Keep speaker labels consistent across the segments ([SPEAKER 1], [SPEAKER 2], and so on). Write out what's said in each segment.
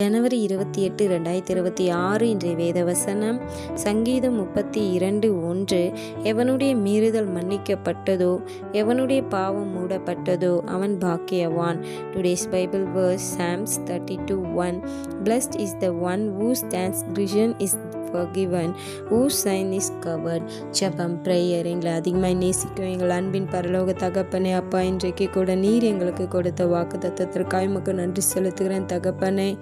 [SPEAKER 1] ஜனவரி இருபத்தி எட்டு ரெண்டாயிரத்தி இருபத்தி ஆறு இன்றைய வேதவசனம். சங்கீதம் முப்பத்தி இரண்டு ஒன்று. எவனுடைய மீறுதல் மன்னிக்கப்பட்டதோ எவனுடைய பாவம் மூடப்பட்டதோ அவன் பாக்கியவான். Today's Bible verse Psalms thirty two one blessed is the one whose transgression is forgiven whose sin is covered. ஜெபம் ப்ரேயர் எங்களை அதிகமாக நேசிக்கும் எங்கள் அன்பின் பரலோக தகப்பனே அப்பா இன்றைக்கு கூட நீர் எங்களுக்கு கொடுத்த வாக்கு தத்துவத்திற்காக உமக்கு நன்றி செலுத்துகிறேன் தகப்பனே.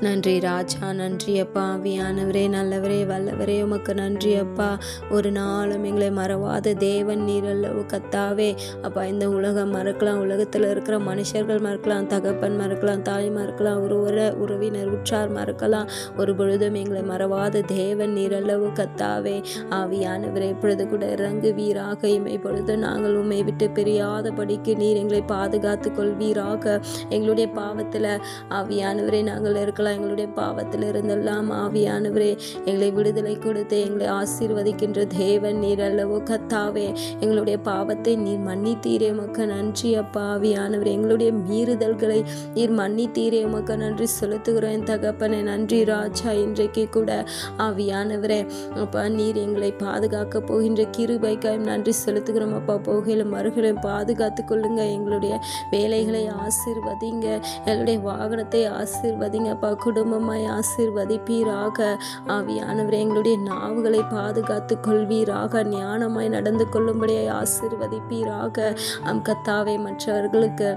[SPEAKER 1] நன்றி ராஜா நன்றி அப்பா. ஆவியானவரே நல்லவரே வல்லவரே உமக்கு நன்றி அப்பா. ஒரு நாளும் எங்களை மறவாத தேவன் நீர் அல்லவு கத்தாவே. அப்பா இந்த உலகம் மறக்கலாம். உலகத்தில் இருக்கிற மனுஷர்கள் மறக்கலாம். தகப்பன் மறக்கலாம். தாய் மறக்கலாம். ஒரு உற உறவினர் உற்றார் மறக்கலாம். ஒரு பொழுதும் எங்களை மறவாத தேவன் நீர் அல்லவு கத்தாவே. ஆவியானவரே இப்பொழுது கூட இறங்குவீராக இமை பொழுது நாங்கள் உண்மை விட்டு பிரியாதபடிக்கு நீர் எங்களை பாதுகாத்து கொள்வீராக. எங்களுடைய பாவத்தில் ஆவியானவரை நாங்கள் இருக்கலாம். எங்களுடைய பாவத்தில் இருந்தெல்லாம் ஆவியானவரே எங்களை விடுதலை கொடுத்து எங்களை ஆசீர்வதிக்கின்ற தேவன் நீர் அல்லவோ கத்தாவே. எங்களுடைய பாவத்தை நீர் மன்னித்தீரே. மக்க நன்றி அப்பா ஆவியானவர். எங்களுடைய மீறுதல்களை நீர் மன்னித்தீரே. மக்க நன்றி செலுத்துகிறேன் தகப்பனே நன்றி ராஜா இன்றைக்கு கூட. ஆவியானவரே அப்பா நீர் எங்களை பாதுகாக்க போகின்ற கிருபைக்காய் நன்றி செலுத்துகிறோம். அப்பா போகையிலும் மறுகளையும் பாதுகாத்து கொள்ளுங்க. எங்களுடைய வேலைகளை ஆசீர்வதிங்க. எங்களுடைய வாகனத்தை ஆசீர்வதிங்க. அப்பா குடும்பமாய் ஆசீர்வதிப்பீராக. ஆவியானவரே எங்களுடைய நாவுகளை பாதுகாத்து கொள்வீராக. ஞானமாய் நடந்து கொள்ளும்படியாய் ஆசீர்வதிப்பீராக. அம் கத்தாவை மற்றவர்களுக்கு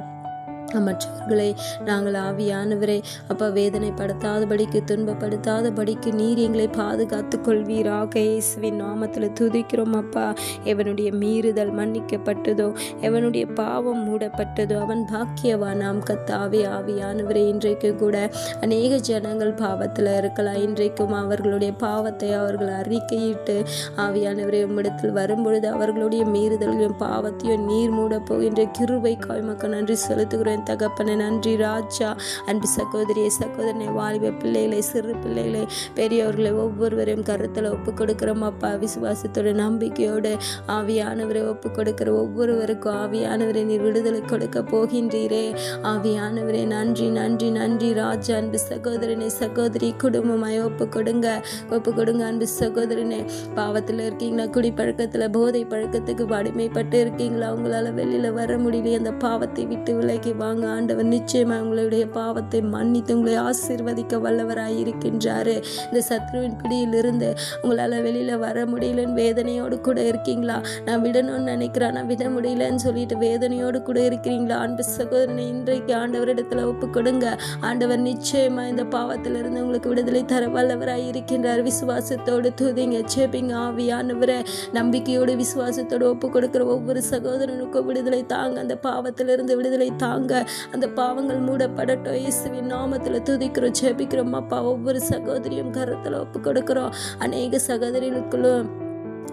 [SPEAKER 1] மற்றவர்களை நாங்கள் ஆவியானவரை. அப்பா வேதனைப்படுத்தாதபடிக்கு துன்பப்படுத்தாதபடிக்கு நீர் எங்களை பாதுகாத்து கொள்வீராக. இயேசுவின் நாமத்தில் துதிக்கிறோம் அப்பா. எவனுடைய மீறுதல் மன்னிக்கப்பட்டதோ எவனுடைய பாவம் மூடப்பட்டதோ அவன் பாக்கியவா நாம் கத்தாவே ஆவியானவரை இன்றைக்கு கூட அநேக ஜனங்கள் பாவத்தில் இருக்கலாம். இன்றைக்கும் அவர்களுடைய பாவத்தை அவர்கள் அறிக்கையிட்டு ஆவியானவரை உம்மிடத்தில் வரும்பொழுது அவர்களுடைய மீறுதலையும் பாவத்தையும் நீர் மூட போகின்ற கிருபை காய்மக்க நன்றி செலுத்துகிறேன் என் தகப்பனை நன்றி ராஜா. அன்பு சகோதரியை சகோதரனை வாலிப பிள்ளைகளை சிறு பிள்ளைகளை பெரியவர்களை ஒவ்வொருவரையும் கருத்தில் ஒப்பு கொடுக்குறோம் அப்பா. விசுவாசத்தோட நம்பிக்கையோடு ஆவியானவரை ஒப்பு கொடுக்குற ஒவ்வொருவருக்கும் ஆவியானவரை நீ விடுதலை கொடுக்க போகின்றீரே. ஆவியானவரே நன்றி நன்றி நன்றி ராஜா. அன்பு சகோதரனை சகோதரி குடும்பமாய் ஒப்பு கொடுங்க ஒப்பு கொடுங்க அன்பு சகோதரனே. பாவத்தில் இருக்கீங்களா குடிப்பழக்கத்தில் போதை பழக்கத்துக்கு அடிமைப்பட்டு இருக்கீங்களா? உங்களால் வெளியில் வர முடியலையே அந்த பாவத்தை விட்டு விலகி வா. வாங்க ஆண்டவர் நிச்சயமாக உங்களுடைய பாவத்தை மன்னித்து உங்களை ஆசீர்வதிக்க வல்லவராய் இருக்கின்றாரு. இந்த சத்ருவின் பிடியிலிருந்து உங்களால் வெளியில் வர முடியலன்னு வேதனையோடு கூட இருக்கீங்களா? நான் விடணும்னு நினைக்கிறேன் நான் விட முடியலன்னு சொல்லிட்டு வேதனையோடு கூட இருக்கிறீங்களா அன்பு சகோதரனை இன்றைக்கு ஆண்டவரிடத்தில் ஒப்பு கொடுங்க. ஆண்டவர் நிச்சயமாக இந்த பாவத்திலிருந்து உங்களுக்கு விடுதலை தர வல்லவராய் இருக்கின்றார். விசுவாசத்தோடு துதிங்க சேப்பிங்க ஆவியானவரை. நம்பிக்கையோடு விசுவாசத்தோடு ஒப்பு கொடுக்குற ஒவ்வொரு சகோதரனுக்கும் விடுதலை தாங்க. அந்த பாவத்திலிருந்து விடுதலை தாங்க. அந்த பாவங்கள் மூடப்படட்டும். இயேசுவின் நாமத்தில் துதிக்கிறோம் ஜெபிக்கிறோம். அப்பா ஒவ்வொரு சகோதரியும் கருத்தில் ஒப்பு கொடுக்குறோம் அநேக சகோதரிகளுக்குள்ளும்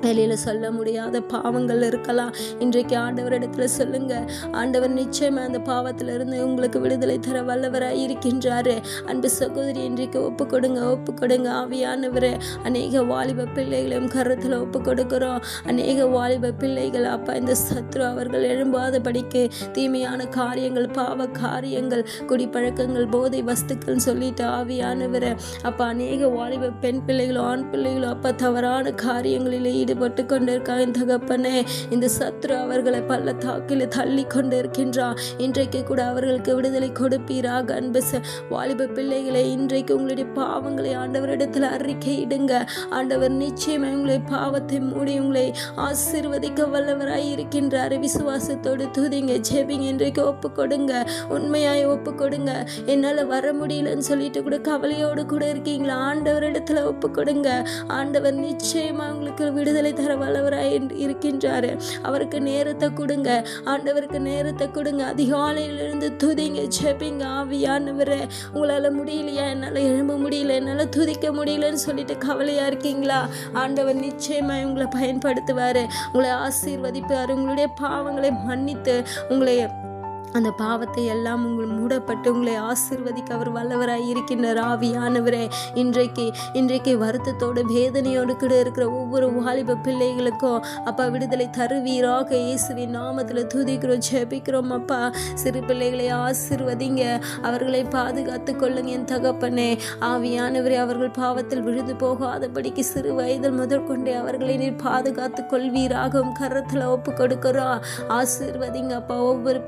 [SPEAKER 1] வெளியில் சொல்ல முடியாத பாவங்கள் இருக்கலாம். இன்றைக்கு ஆண்டவரிடத்துல சொல்லுங்க. ஆண்டவர் நிச்சயமாக அந்த பாவத்திலிருந்து உங்களுக்கு விடுதலை தர வல்லவராக இருக்கின்றாரு. அன்பு சகோதரி இன்றைக்கு ஒப்பு கொடுங்க ஒப்பு கொடுங்க ஆவியானவர். அநேக வாலிப பிள்ளைகளையும் கருத்தில் ஒப்பு கொடுக்குறோம். அநேக வாலிப பிள்ளைகள் அப்பா இந்த சத்ரு அவர்கள் எழும்பாத படிக்கு தீமையான காரியங்கள் பாவ காரியங்கள் குடிப்பழக்கங்கள் போதை வஸ்துக்கள் சொல்லிட்டு ஆவியானவர். அப்பா அநேக வாலிப பெண் பிள்ளைகளும் ஆண் பிள்ளைகளோ அப்பா தவறான காரியங்களிலேயே ஈடுபட்டு கொண்டிருக்கான் தகப்பனே இந்த சத்ரு அவர்களை பள்ளத்தாக்கில் தள்ளி கொண்டிருக்கின்றான் இன்றைக்கு கூட அவர்களுக்கு விடுதலை கொடுப்பீராக அன்பு வாலிப பிள்ளைகளை இன்றைக்கு உங்களுடைய பாவங்களை ஆண்டவரிடத்தில் அறிக்கையிடுங்க ஆண்டவர் நிச்சயமாக உங்களை பாவத்தை மூடி உங்களை ஆசிர்வதிக்க வல்லவராய் இருக்கின்றார். விசுவாசத்தோடு துதிங்க ஜெபிங்க இன்றைக்கு ஒப்பு கொடுங்க உண்மையாய் ஒப்பு கொடுங்க என்னால் வர முடியலன்னு சொல்லிட்டு கூட கவலையோடு கூட இருக்கீங்களா? ஆண்டவரிடத்துல ஒப்பு கொடுங்க ஆண்டவர் நிச்சயமா உங்களுக்கு விடுதலை தர வல்லவராய் இருக்கின்றாரு. அவருக்கு நேரத்தை கொடுங்க. ஆண்டவருக்கு நேரத்தை கொடுங்க. அதிகாலையிலிருந்து துதிங்க ஜெபிங்க ஆவியானவர். உங்களால் முடியலையா? என்னால் எழும்ப முடியல. என்னால் துதிக்க முடியலன்னு சொல்லிட்டு கவலையாக இருக்கீங்களா? ஆண்டவர் நிச்சயமாக உங்களை பயன்படுத்துவார். உங்களை ஆசீர்வதிப்பார். உங்களுடைய பாவங்களை மன்னித்து உங்களை அந்த பாவத்தை எல்லாம் உங்கள் மூடப்பட்டு உங்களை ஆசிர்வதிக்க அவர் வல்லவராய் இருக்கின்றார். ஆவியானவரே இன்றைக்கு இன்றைக்கு வருத்தத்தோடு வேதனையோடு கூட இருக்கிற ஒவ்வொரு வாலிப பிள்ளைகளுக்கும் அப்பா விடுதலை தருவீராக இயேசுவின் நாமத்தில் துதிக்கிறோம் ஜெபிக்கிறோம் அப்பா. சிறு பிள்ளைகளை ஆசிர்வதிங்க. அவர்களை பாதுகாத்து கொள்ளுங்க என் தகப்பனே. ஆவியானவரே அவர்கள் பாவத்தில் விழுந்து போகாதபடிக்கு சிறு வயதில் முதற்கொண்டே அவர்களை நீர் பாதுகாத்து கொள்வீராகவும் கரத்தில் ஒப்பு கொடுக்கிறோம். ஆசிர்வதிங்க அப்பா ஒவ்வொரு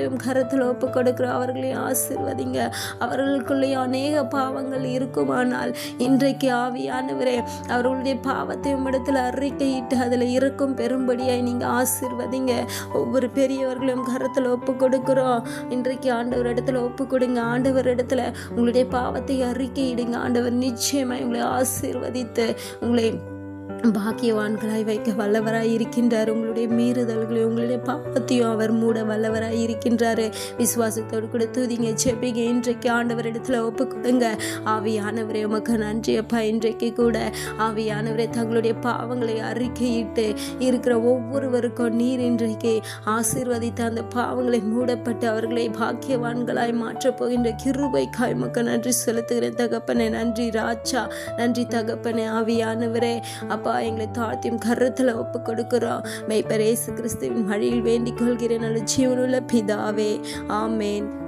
[SPEAKER 1] பெரியவர்களையும் கருத்தில் ஒப்பு கொடுக்கிறோம் அவர்களையும் ஆசிர்வதிங்க. அவர்களுக்குள்ளேயே அநேக பாவங்கள் இருக்குமானால் இன்றைக்கு ஆவியானவரே அவர்களுடைய பாவத்தை உம்மிடத்தில் அறிக்கையிட்டு அதில் இருக்கும் பெரும்படியாய் நீங்கள் ஆசிர்வதிங்க. ஒவ்வொரு பெரியவர்களையும் கருத்தில் ஒப்பு கொடுக்குறோம். இன்றைக்கு ஆண்டவர் இடத்துல ஒப்பு கொடுங்க. ஆண்டவர் இடத்துல உங்களுடைய பாவத்தை அறிக்கையிடுங்க. ஆண்டவர் நிச்சயமாக உங்களை ஆசீர்வதித்து உங்களை பாக்கியவான்களாய் வைக்க வல்லவராய் இருக்கின்றார். உங்களுடைய மீறுதல்களையும் உங்களுடைய பாவத்தையும் அவர் மூட வல்லவராய் இருக்கின்றாரு. விசுவாசத்தோடு கூட தூதிங்க செப்பிங்க இன்றைக்கு ஆண்டவர் இடத்துல ஒப்பு கொடுங்க ஆவியானவரே உமக்கு நன்றி அப்பா. இன்றைக்கு கூட ஆவியானவரே தங்களுடைய பாவங்களை அறிக்கையிட்டு இருக்கிற ஒவ்வொருவருக்கும் நீர் இன்றைக்கு ஆசீர்வதித்த அந்த பாவங்களை மூடப்பட்டு அவர்களை பாக்கியவான்களாய் மாற்றப் போகின்ற கிருபைக்காய் உமக்கு நன்றி செலுத்துகிறேன். தகப்பனே நன்றி ராஜா. நன்றி தகப்பனே ஆவியானவரே. அப்பா எங்களை தாழ்த்தியும் கருத்தில் ஒப்பு கொடுக்கிறோம். மெய்ப்பரேசு கிறிஸ்துவின் வழியில் வேண்டிக் கொள்கிறேன். நல்ல ஜீவனுள்ள பிதாவே. ஆமேன்.